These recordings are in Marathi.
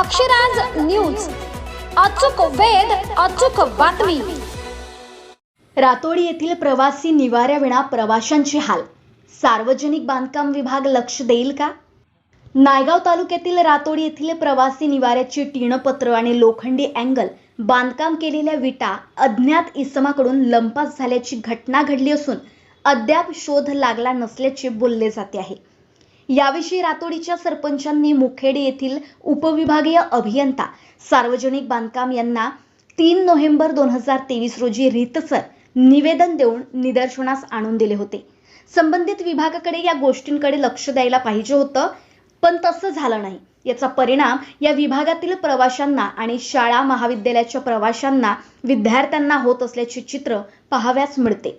अक्षराज न्यूज. अचूक वेध अचूक बातमी. रातोडी येथील प्रवासी निवाऱ्याविना प्रवाशांचे हाल. सार्वजनिक बांधकाम विभाग लक्ष देईल का? नायगाव तालुक्यातील रातोडी येथील प्रवासी निवाऱ्याची टिणपत्र आणि लोखंडी अँगल बांधकाम केलेल्या विटा अज्ञात इसमाकडून लंपास झाल्याची घटना घडली असून अद्याप शोध लागला नसल्याचे बोलले जाते आहे. याविषयी रातोडीच्या सरपंचांनी मुखेड येथील उपविभागीय अभियंता सार्वजनिक बांधकाम यांना तीन नोव्हेंबर दोन हजार तेवीस रोजी रीतसर निवेदन देऊन निदर्शनास आणून दिले होते. संबंधित विभागाकडे या गोष्टींकडे लक्ष द्यायला पाहिजे होतं पण तसं झालं नाही. याचा परिणाम या विभागातील प्रवाशांना आणि शाळा महाविद्यालयाच्या प्रवाशांना विद्यार्थ्यांना होत असल्याचे चित्र पाहाव्यास मिळते.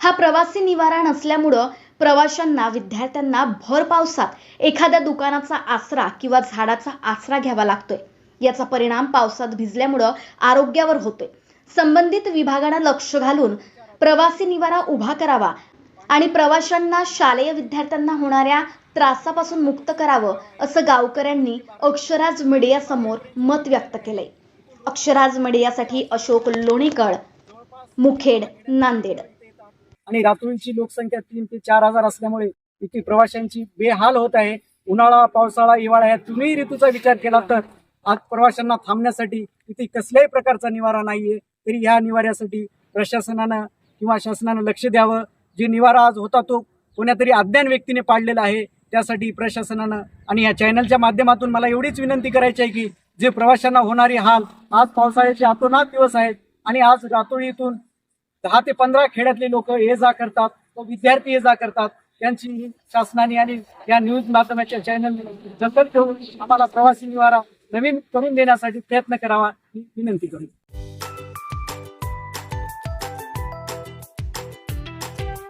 हा प्रवासी निवारा नसल्यामुळं प्रवाशांना विद्यार्थ्यांना भर पावसात एखाद्या दुकानाचा आसरा किंवा झाडाचा आसरा घ्यावा लागतोय. याचा परिणाम पावसात भिजल्यामुळं आरोग्यावर होतोय. संबंधित विभागानं लक्ष घालून प्रवासी निवारा उभा करावा आणि प्रवाशांना शालेय विद्यार्थ्यांना होणाऱ्या त्रासापासून मुक्त करावं असं गावकऱ्यांनी अक्षराज मीडियासमोर मत व्यक्त केलंय. अक्षराज मीडियासाठी अशोक लोणीकळ मुखेड नांदेड. आणि रात्रीची लोकसंख्या तीन ते चार हजार असल्यामुळे इथे प्रवाशांची बेहाल होत आहे. उन्हाळा पावसाळा हिवाळा या तिन्ही ऋतूचा विचार केला तर आज प्रवाशांना थांबण्यासाठी इथे कसल्याही प्रकारचा निवारा नाहीये. तरी ह्या निवाऱ्यासाठी प्रशासनानं किंवा शासनानं लक्ष द्यावं. जे निवारा आज होता तो कोण्यातरी अज्ञान व्यक्तीने पाडलेला आहे त्यासाठी प्रशासनानं आणि या चॅनलच्या माध्यमातून मला एवढीच विनंती करायची आहे की जे प्रवाशांना होणारी हाल आज पावसाळ्याचे आतोनात दिवस आहेत आणि आज रातोळीतून दहा ते पंधरा खेड्यातले लोक ये जा करतात व विद्यार्थी ये जा करतात त्यांची शासनाने आणि या न्यूज माध्यमाच्या चॅनल जतन ठेवून आम्हाला प्रवासी निवारा नवीन करून देण्यासाठी प्रयत्न करावा ही विनंती करू.